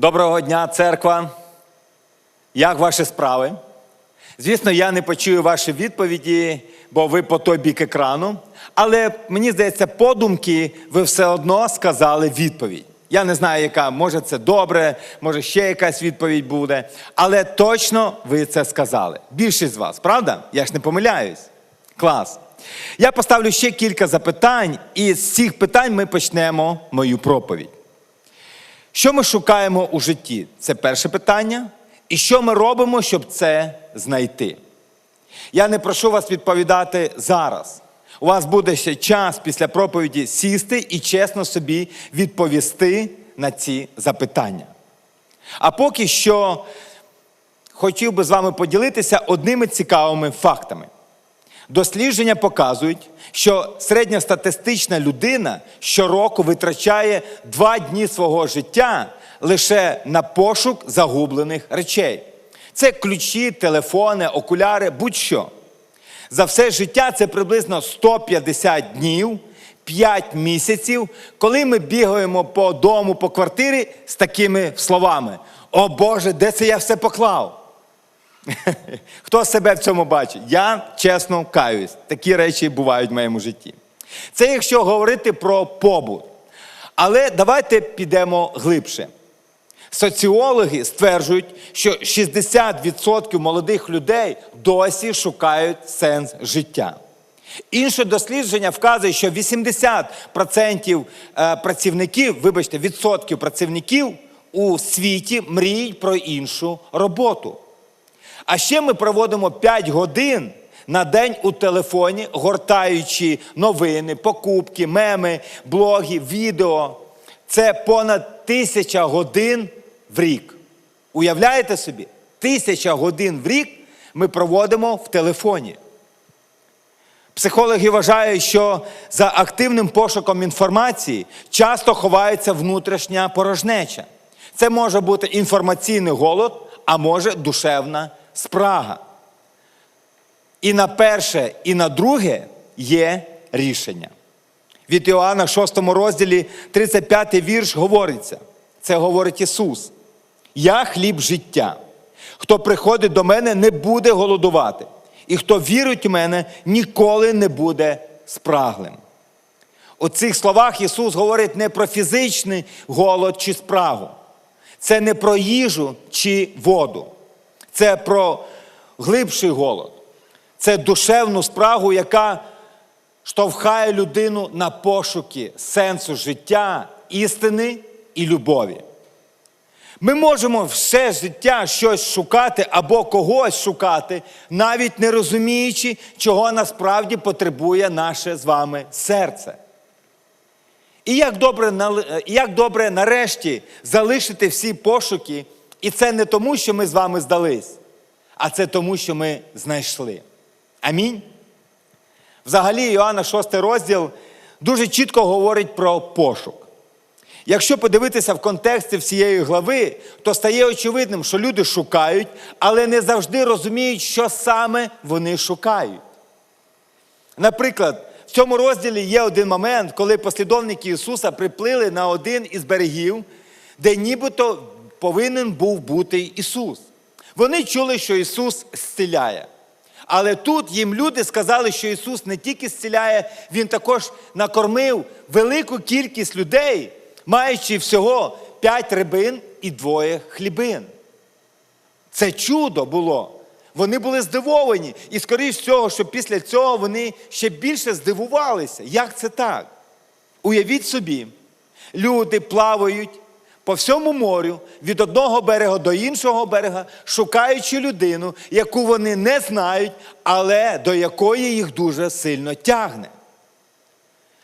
Доброго дня, церква. Як ваші справи? Звісно, я не почую ваші відповіді, бо ви по той бік екрану. Але мені здається, подумки ви все одно сказали відповідь. Я не знаю, яка, може це добре, може ще якась відповідь буде. Але точно ви це сказали. Більшість з вас, правда? Я ж не помиляюсь. Клас. Я поставлю ще кілька запитань, і з цих питань ми почнемо мою проповідь. Що ми шукаємо у житті? Це перше питання. І що ми робимо, щоб це знайти? Я не прошу вас відповідати зараз. У вас буде ще час після проповіді сісти і чесно собі відповісти на ці запитання. А поки що хотів би з вами поділитися одними цікавими фактами. Дослідження показують, що середньостатистична людина щороку витрачає два дні свого життя лише на пошук загублених речей. Це ключі, телефони, окуляри, будь-що. За все життя це приблизно 150 днів, 5 місяців, коли ми бігаємо по дому, по квартирі з такими словами: О Боже, де це я все поклав? Хто себе в цьому бачить? Я чесно каюсь. Такі речі бувають в моєму житті. Це якщо говорити про побут. Але давайте підемо глибше. Соціологи стверджують, що 60% молодих людей досі шукають сенс життя. Інше дослідження вказує, що 80% е, працівників, вибачте, відсотків працівників у світі мріють про іншу роботу. А ще ми проводимо 5 годин на день у телефоні, гортаючи новини, покупки, меми, блоги, відео. Це понад тисяча годин в рік. Уявляєте собі? Тисяча годин в рік ми проводимо в телефоні. Психологи вважають, що за активним пошуком інформації часто ховається внутрішня порожнеча. Це може бути інформаційний голод, а може душевна спрага. І на перше, і на друге є рішення. Від Іоанна, 6 розділі, 35 вірш говориться. Це говорить Ісус. Я хліб життя. Хто приходить до мене, не буде голодувати. І хто вірить у мене, ніколи не буде спраглим. У цих словах Ісус говорить не про фізичний голод чи спрагу. Це не про їжу чи воду. Це про глибший голод. Це душевну спрагу, яка штовхає людину на пошуки сенсу життя, істини і любові. Ми можемо все життя щось шукати або когось шукати, навіть не розуміючи, чого насправді потребує наше з вами серце. І як добре, як добре нарешті залишити всі пошуки, і це не тому, що ми з вами здались, а це тому, що ми знайшли. Амінь. Взагалі, Іоанна 6 розділ дуже чітко говорить про пошук. Якщо подивитися в контексті всієї глави, то стає очевидним, що люди шукають, але не завжди розуміють, що саме вони шукають. Наприклад, в цьому розділі є один момент, коли послідовники Ісуса приплили на один із берегів, де нібито повинен був бути Ісус. Вони чули, що Ісус зціляє. Але тут їм люди сказали, що Ісус не тільки зціляє, Він також накормив велику кількість людей, маючи всього п'ять рибин і двоє хлібин. Це чудо було. Вони були здивовані. І, скоріш всього, що після цього вони ще більше здивувалися. Як це так? Уявіть собі, люди плавають по всьому морю від одного берега до іншого берега, шукаючи людину, яку вони не знають, але до якої їх дуже сильно тягне.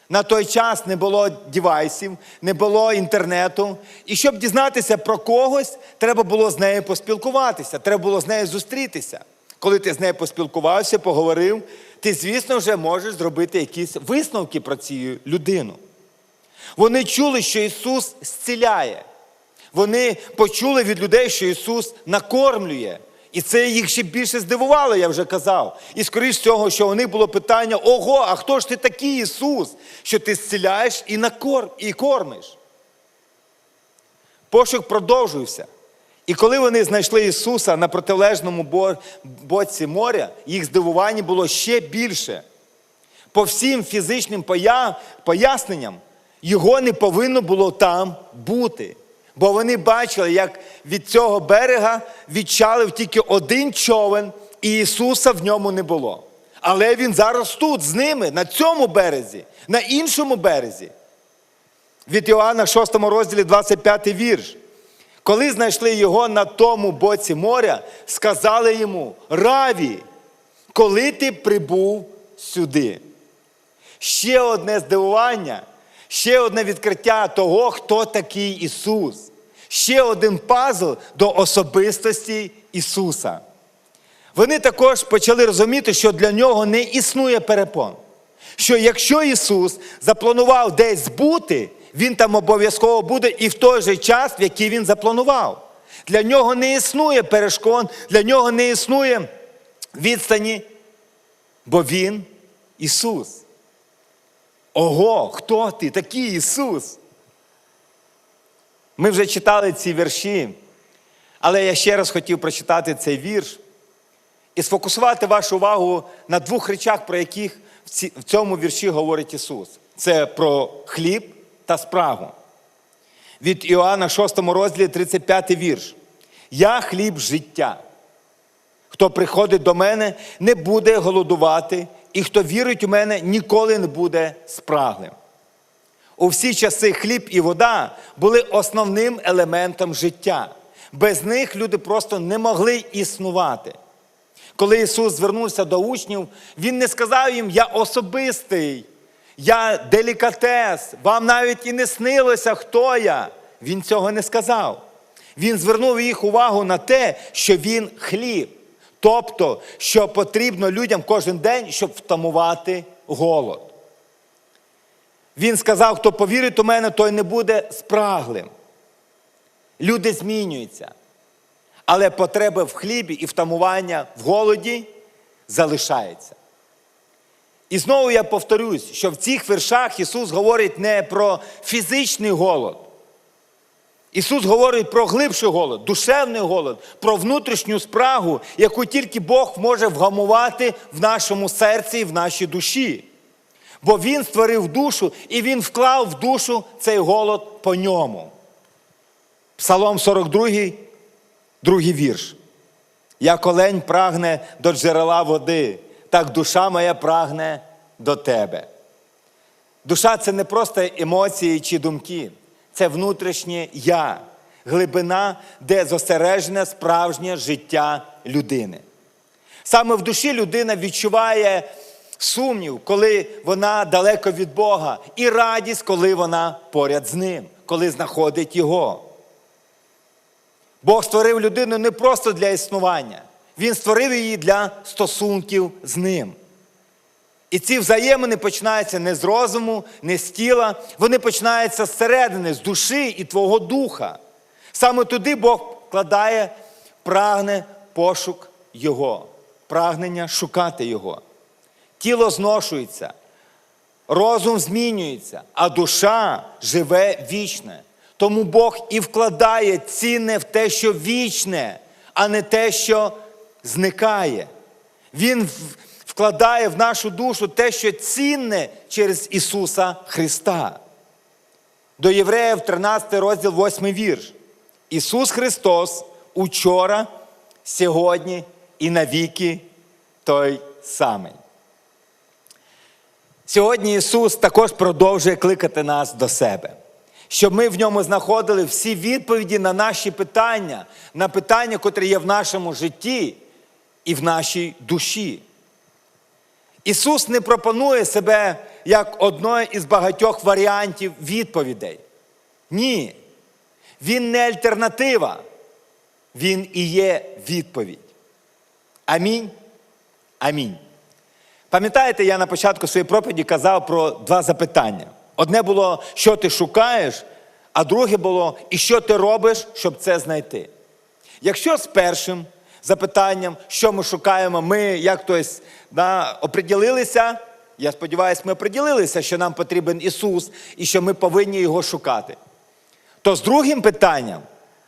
На той час не було девайсів, не було інтернету. І щоб дізнатися про когось, треба було з нею поспілкуватися, треба було з нею зустрітися. Коли ти з нею поспілкувався, поговорив, ти, звісно, вже можеш зробити якісь висновки про цю людину. Вони чули, що Ісус зціляє. Вони почули від людей, що Ісус накормлює. І це їх ще більше здивувало, я вже казав. І скоріш всього, що у них було питання: ого, а хто ж ти такий Ісус, що ти зціляєш і, накорм, і кормиш? пошук продовжився. І коли вони знайшли Ісуса на протилежному боці моря, їх здивування було ще більше. По всім фізичним поясненням, його не повинно було там бути. Бо вони бачили, як від цього берега відчалив тільки один човен, і Ісуса в ньому не було. Але Він зараз тут, з ними, на цьому березі, на іншому березі. Від Іоанна 6 розділі 25 вірш. Коли знайшли його на тому боці моря, сказали йому: Раві, коли ти прибув сюди? Ще одне здивування, ще одне відкриття того, хто такий Ісус. Ще один пазл до особистості Ісуса. Вони також почали розуміти, що для нього не існує перепон. Що якщо Ісус запланував десь бути, Він там обов'язково буде і в той же час, в який Він запланував. Для нього не існує перешкод, для нього не існує відстані, бо Він Ісус. Ого, хто ти? Такий Ісус? Ми вже читали ці вірші, але я ще раз хотів прочитати цей вірш і сфокусувати вашу увагу на двох речах, про яких в цьому вірші говорить Ісус. Це про хліб та спрагу. Від Іоанна 6 розділі 35 вірш. Я хліб життя. Хто приходить до мене, не буде голодувати, і хто вірить у мене, ніколи не буде спраглим. У всі часи хліб і вода були основним елементом життя. Без них люди просто не могли існувати. Коли Ісус звернувся до учнів, Він не сказав їм, я особистий, я делікатес, вам навіть і не снилося, хто я. Він цього не сказав. Він звернув їх увагу на те, що Він хліб. Тобто, що потрібно людям кожен день, щоб втамувати голод. Він сказав, хто повірить у мене, той не буде спраглим. Люди змінюються. Але потреби в хлібі і втамування в голоді залишаються. І знову я повторюсь, що в цих віршах Ісус говорить не про фізичний голод. Ісус говорить про глибший голод, душевний голод, про внутрішню спрагу, яку тільки Бог може вгамувати в нашому серці і в нашій душі. Бо Він створив душу і Він вклав в душу цей голод по ньому. Псалом 42, другий вірш. Як олень прагне до джерела води, так душа моя прагне до тебе. Душа це не просто емоції чи думки, це внутрішнє я, глибина, де зосереджене справжнє життя людини. Саме в душі людина відчуває сумнів, коли вона далеко від Бога, і радість, коли вона поряд з ним, коли знаходить Його. Бог створив людину не просто для існування, Він створив її для стосунків з ним. І ці взаємини починаються не з розуму, не з тіла, вони починаються зсередини, з душі і твого духа. Саме туди Бог вкладає прагне пошук Його, прагнення шукати Його. Тіло зношується, розум змінюється, а душа живе вічне. Тому Бог і вкладає цінне в те, що вічне, а не те, що зникає. Він вкладає в нашу душу те, що цінне через Ісуса Христа. До Євреїв 13 розділ 8 вірш. Ісус Христос учора, сьогодні і навіки той самий. Сьогодні Ісус також продовжує кликати нас до себе, щоб ми в ньому знаходили всі відповіді на наші питання, на питання, котрі є в нашому житті і в нашій душі. Ісус не пропонує себе як одної із багатьох варіантів відповідей. Ні. Він не альтернатива, Він і є відповідь. Амінь. Амінь. Пам'ятаєте, я на початку своєї проповіді казав про два запитання. Одне було, що ти шукаєш, а друге було, і що ти робиш, щоб це знайти. Якщо з першим запитанням, що ми шукаємо, ми як хтось да, оприділилися, я сподіваюся, ми оприділилися, що нам потрібен Ісус і що ми повинні Його шукати, То з другим питанням,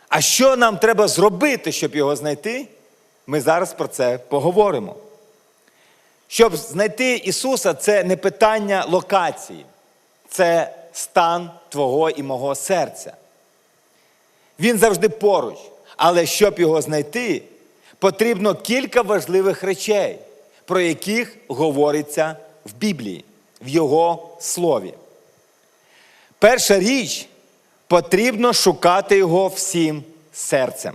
а що нам треба зробити, щоб його знайти, ми зараз про це поговоримо. Щоб знайти Ісуса, це не питання локації, це стан твого і мого серця. Він завжди поруч, але щоб його знайти, потрібно кілька важливих речей, про яких говориться в Біблії, в Його слові. Перша річ потрібно шукати його всім серцем.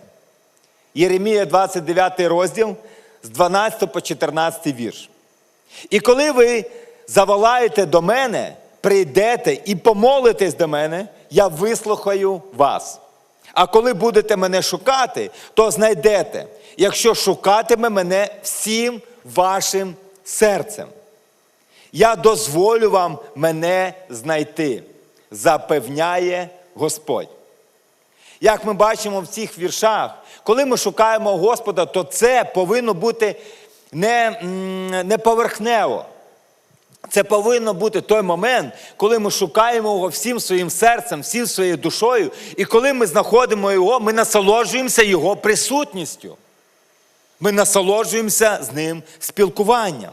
Єремія 29 розділ з 12 по 14 вірш. І коли ви заволаєте до мене, прийдете і помолитесь до мене, я вислухаю вас. А коли будете мене шукати, то знайдете, якщо шукатиме мене всім вашим серцем. Я дозволю вам мене знайти, запевняє Господь. Як ми бачимо в цих віршах, коли ми шукаємо Господа, то це повинно бути не, не поверхнево. Це повинно бути той момент, коли ми шукаємо його всім своїм серцем, всім своєю душою, і коли ми знаходимо його, ми насолоджуємося його присутністю. Ми насолоджуємося з ним спілкуванням,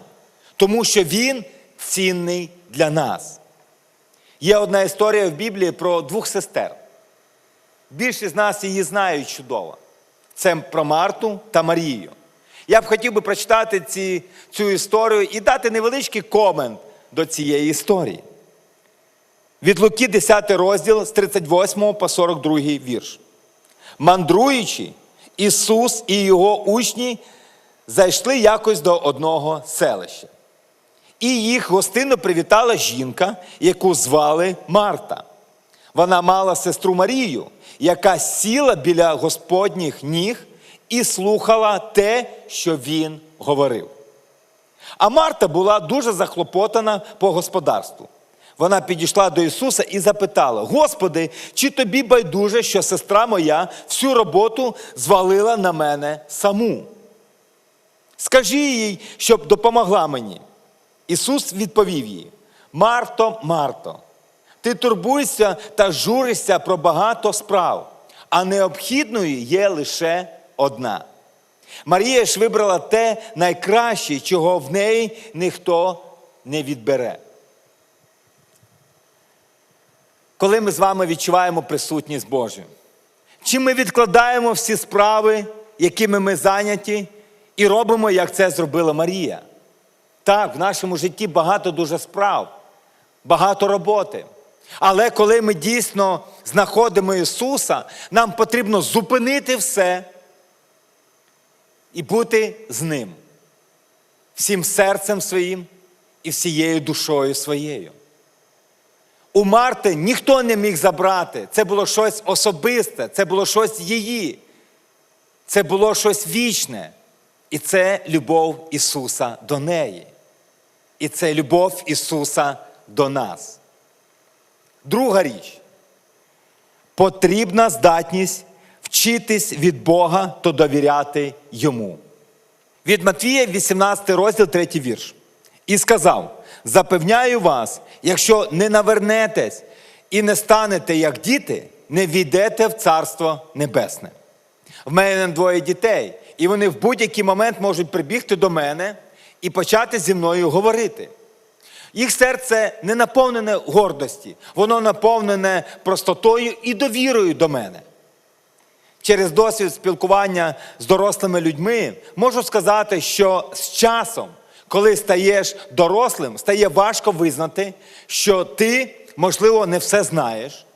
тому що він цінний для нас. Є одна історія в Біблії про двох сестер. Більшість з нас її знають чудово. Це про Марту та Марію. Я б хотів би прочитати ці, цю історію і дати невеличкий комент до цієї історії. Від Луки 10 розділ з 38 по 42 вірш. Мандруючи, Ісус і його учні зайшли якось до одного селища. І їх гостинно привітала жінка, яку звали Марта. Вона мала сестру Марію, яка сіла біля Господніх ніг і слухала те, що він говорив. А Марта була дуже захлопотана по господарству. Вона підійшла до Ісуса і запитала: Господи, чи тобі байдуже, що сестра моя всю роботу звалила на мене саму? Скажи їй, щоб допомогла мені. Ісус відповів їй: Марто, Марто, ти турбуєшся та журишся про багато справ, а необхідною є лише одна. Марія ж вибрала те найкраще, чого в неї ніхто не відбере. Коли ми з вами відчуваємо присутність Божу, чи ми відкладаємо всі справи, якими ми зайняті, і робимо, як це зробила Марія? Так, в нашому житті багато дуже справ, багато роботи. Але коли ми дійсно знаходимо Ісуса, нам потрібно зупинити все і бути з Ним, всім серцем своїм і всією душою своєю. У Марти ніхто не міг забрати. Це було щось особисте, це було щось її. Це було щось вічне. І це любов Ісуса до неї. І це любов Ісуса до нас. Друга річ. Потрібна здатність вчитись від Бога та довіряти Йому. Від Матвія, 18 розділ, 3 вірш. І сказав: Запевняю вас, якщо не навернетесь і не станете як діти, не війдете в Царство Небесне. В мене двоє дітей, і вони в будь-який момент можуть прибігти до мене і почати зі мною говорити. Їх серце не наповнене гордості, воно наповнене простотою і довірою до мене. Через досвід спілкування з дорослими людьми можу сказати, що з часом, коли стаєш дорослим, стає важко визнати, що ти, можливо, не все знаєш,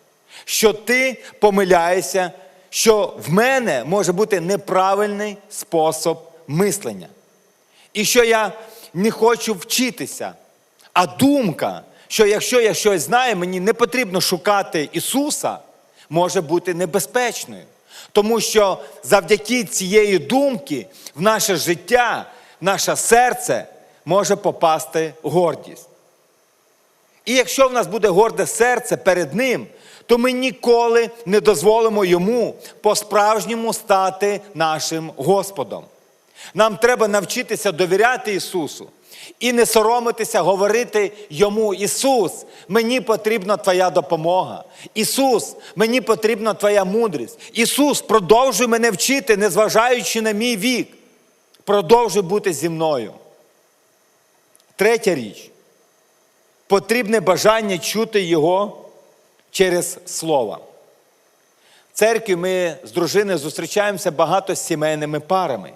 що ти помиляєшся, що в мене може бути неправильний спосіб мислення. І що я не хочу вчитися. А думка, що якщо я щось знаю, мені не потрібно шукати Ісуса, може бути небезпечною. Тому що завдяки цієї думки в наше життя, в наше серце може попасти гордість. І якщо в нас буде горде серце перед Ним, то ми ніколи не дозволимо йому по-справжньому стати нашим Господом. Нам треба навчитися довіряти Ісусу І не соромитися говорити йому, Ісус, мені потрібна Твоя допомога. Ісус, мені потрібна Твоя мудрість. Ісус, продовжуй мене вчити, незважаючи на мій вік. Продовжуй бути зі мною. Третя річ. Потрібне бажання чути Його через Слово. В церкві ми з дружиною зустрічаємося багато з сімейними парами.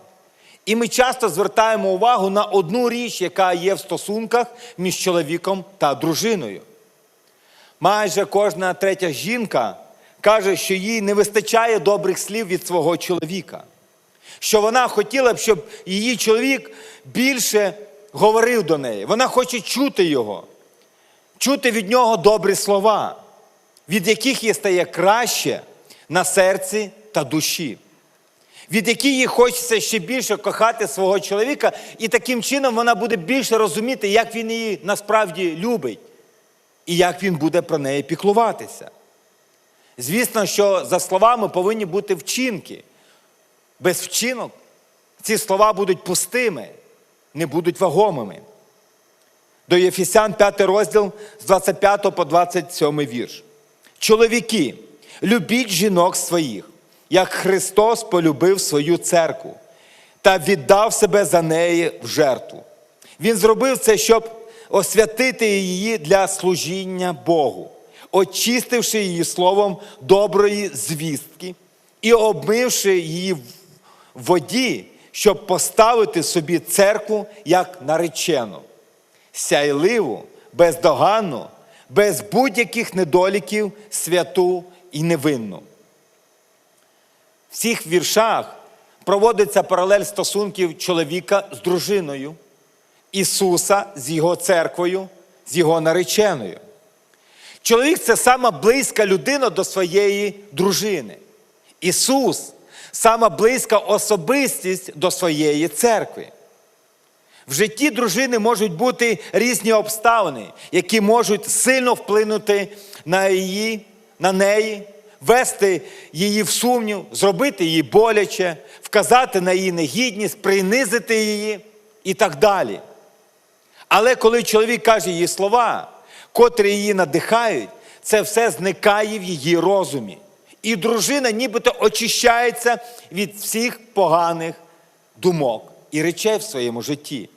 І ми часто звертаємо увагу на одну річ, яка є в стосунках між чоловіком та дружиною. Майже кожна третя жінка каже, що їй не вистачає добрих слів від свого чоловіка. Що вона хотіла б, щоб її чоловік більше говорив до неї. Вона хоче чути його, чути від нього добрі слова, від яких їй стає краще на серці та душі від яких їй хочеться ще більше кохати свого чоловіка, і таким чином вона буде більше розуміти, як він її насправді любить, і як він буде про неї піклуватися. Звісно, що за словами повинні бути вчинки. Без вчинок ці слова будуть пустими, не будуть вагомими. До Єфісян 5 розділ з 25 по 27 вірш. Чоловіки, любіть жінок своїх як Христос полюбив свою церкву та віддав себе за неї в жертву. Він зробив це, щоб освятити її для служіння Богу, очистивши її словом доброї звістки і обмивши її в воді, щоб поставити собі церкву як наречену, сяйливу, бездоганну, без будь-яких недоліків, святу і невинну. В цих віршах проводиться паралель стосунків чоловіка з дружиною, Ісуса з Його церквою, з Його нареченою. Чоловік це сама близька людина до своєї дружини. Ісус сама близька особистість до своєї церкви. В житті дружини можуть бути різні обставини, які можуть сильно вплинути на її, на неї ввести її в сумнів, зробити її боляче, вказати на її негідність, принизити її і так далі. Але коли чоловік каже їй слова, котрі її надихають, це все зникає в її розумі. І дружина нібито очищається від всіх поганих думок і речей в своєму житті.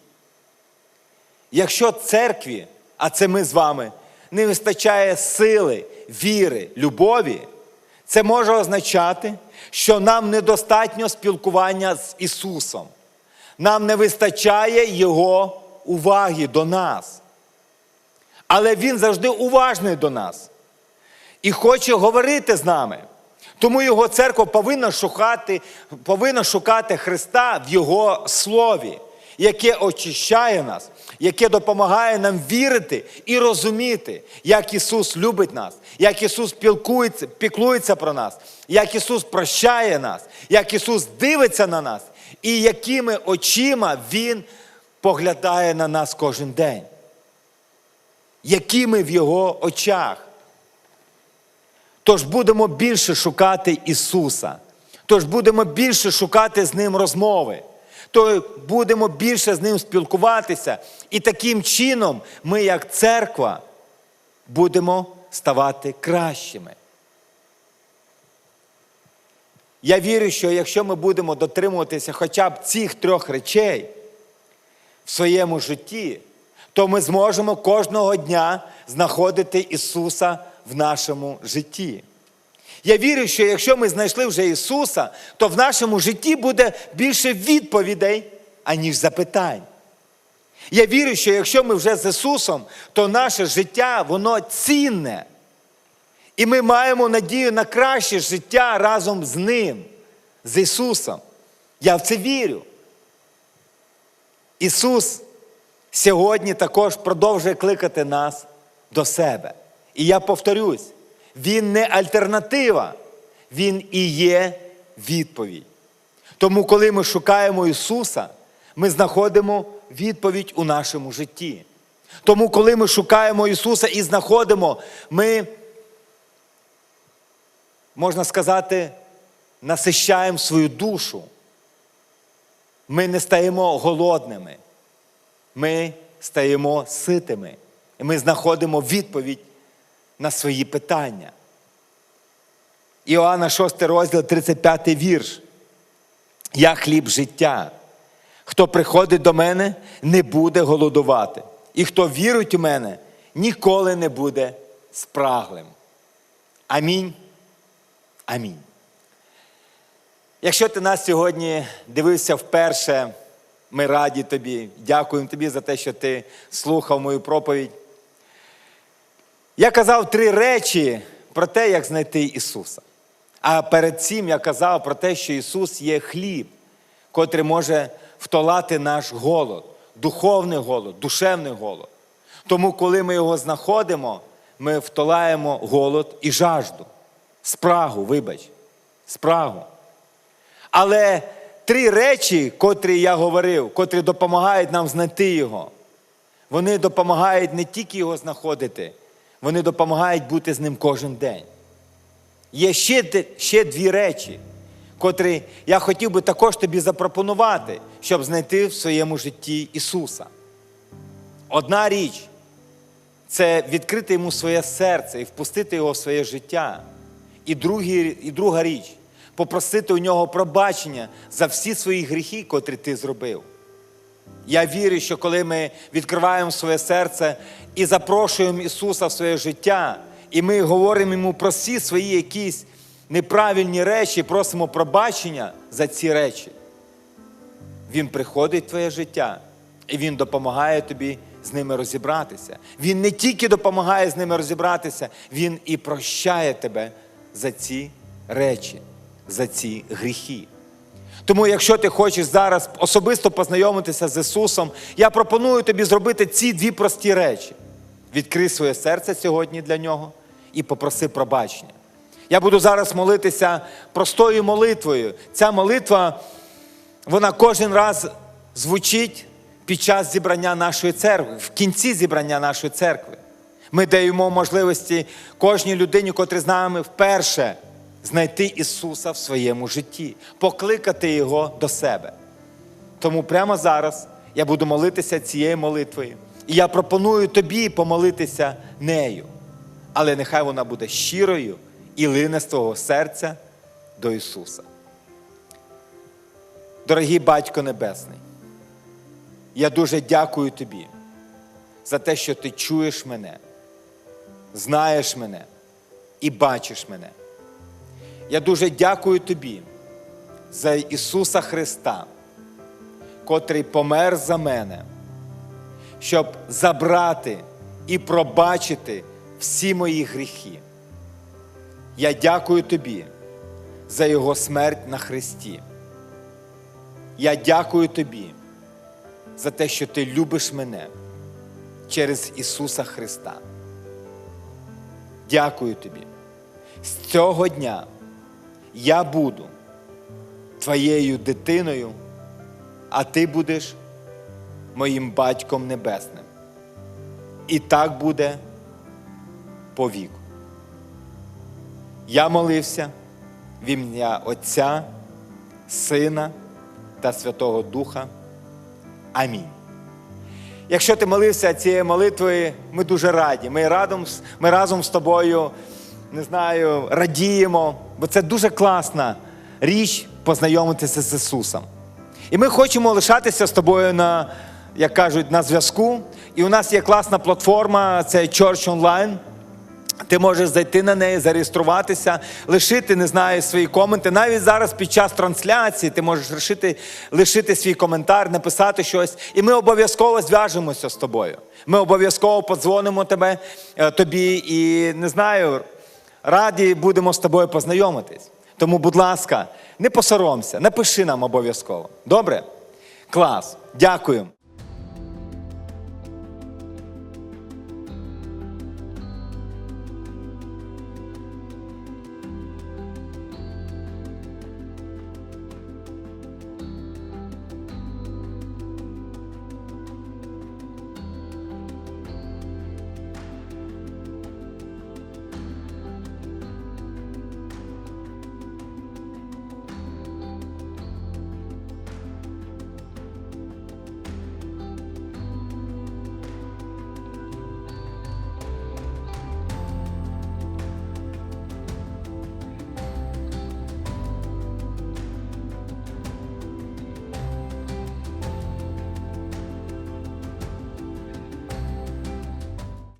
Якщо церкві, а це ми з вами, не вистачає сили, віри, любові, це може означати, що нам недостатньо спілкування з Ісусом. Нам не вистачає Його уваги до нас. Але Він завжди уважний до нас і хоче говорити з нами. Тому Його церква повинна шукати, повинна шукати Христа в Його Слові, яке очищає нас, яке допомагає нам вірити і розуміти, як Ісус любить нас, як Ісус пілкується, піклується про нас, як Ісус прощає нас, як Ісус дивиться на нас, і якими очима Він поглядає на нас кожен день. Якими в Його очах. Тож будемо більше шукати Ісуса. Тож будемо більше шукати з Ним розмови то будемо більше з ним спілкуватися. І таким чином ми, як церква, будемо ставати кращими. Я вірю, що якщо ми будемо дотримуватися хоча б цих трьох речей в своєму житті, то ми зможемо кожного дня знаходити Ісуса в нашому житті. Я вірю, що якщо ми знайшли вже Ісуса, то в нашому житті буде більше відповідей, аніж запитань. Я вірю, що якщо ми вже з Ісусом, то наше життя, воно цінне. І ми маємо надію на краще життя разом з Ним, з Ісусом. Я в це вірю. Ісус сьогодні також продовжує кликати нас до себе. І я повторюсь. Він не альтернатива, Він і є відповідь. Тому, коли ми шукаємо Ісуса, ми знаходимо відповідь у нашому житті. Тому, коли ми шукаємо Ісуса і знаходимо, ми, можна сказати, насищаємо свою душу. Ми не стаємо голодними. ми стаємо ситими. І ми знаходимо відповідь на свої питання. Іоанна 6 розділ, 35 вірш. Я хліб життя. Хто приходить до мене, не буде голодувати. І хто вірить у мене, ніколи не буде спраглим. Амінь. Амінь. Якщо ти нас сьогодні дивився вперше, ми раді тобі. Дякуємо тобі за те, що ти слухав мою проповідь. Я казав три речі про те, як знайти Ісуса. А перед цим я казав про те, що Ісус є хліб, котрий може втолати наш голод, духовний голод, душевний голод. Тому, коли ми його знаходимо, ми втолаємо голод і жажду, спрагу, вибач, спрагу. Але три речі, котрі я говорив, котрі допомагають нам знайти його, вони допомагають не тільки його знаходити, вони допомагають бути з ним кожен день. Є ще, ще дві речі, котрі я хотів би також тобі запропонувати, щоб знайти в своєму житті Ісуса. Одна річ це відкрити йому своє серце і впустити його в своє життя. І, другі, і друга річ попросити у нього пробачення за всі свої гріхи, котрі ти зробив. Я вірю, що коли ми відкриваємо своє серце і запрошуємо Ісуса в своє життя, і ми говоримо йому про всі свої якісь неправильні речі, просимо пробачення за ці речі. Він приходить в твоє життя, і Він допомагає тобі з ними розібратися. Він не тільки допомагає з ними розібратися, Він і прощає тебе за ці речі, за ці гріхи. Тому, якщо ти хочеш зараз особисто познайомитися з Ісусом, я пропоную тобі зробити ці дві прості речі: відкрий своє серце сьогодні для нього і попроси пробачення. Я буду зараз молитися простою молитвою. Ця молитва, вона кожен раз звучить під час зібрання нашої церкви, в кінці зібрання нашої церкви. Ми даємо можливості кожній людині, котрі з нами вперше знайти Ісуса в своєму житті, покликати Його до себе. Тому прямо зараз я буду молитися цією молитвою. І я пропоную тобі помолитися нею. Але нехай вона буде щирою і лине з твого серця до Ісуса. Дорогий Батько Небесний, я дуже дякую тобі за те, що ти чуєш мене, знаєш мене і бачиш мене. Я дуже дякую тобі за Ісуса Христа, котрий помер за мене, щоб забрати і пробачити всі мої гріхи. Я дякую тобі за Його смерть на Христі. Я дякую тобі за те, що ти любиш мене через Ісуса Христа. Дякую тобі. З цього дня я буду твоєю дитиною, а ти будеш моїм батьком небесним. І так буде по віку. Я молився в ім'я Отця, Сина та Святого Духа. Амінь. Якщо ти молився цією молитвою, ми дуже раді. Ми разом, ми разом з тобою, не знаю, радіємо, бо це дуже класна річ познайомитися з Ісусом. І ми хочемо лишатися з тобою на, як кажуть, на зв'язку. І у нас є класна платформа, це Church Online. Ти можеш зайти на неї, зареєструватися, лишити, не знаю, свої коменти. Навіть зараз під час трансляції ти можеш лишити, лишити свій коментар, написати щось. І ми обов'язково зв'яжемося з тобою. Ми обов'язково подзвонимо тебе, е, тобі і не знаю, раді будемо з тобою познайомитись. Тому, будь ласка, не посоромся, напиши нам обов'язково. Добре? Клас. Дякую.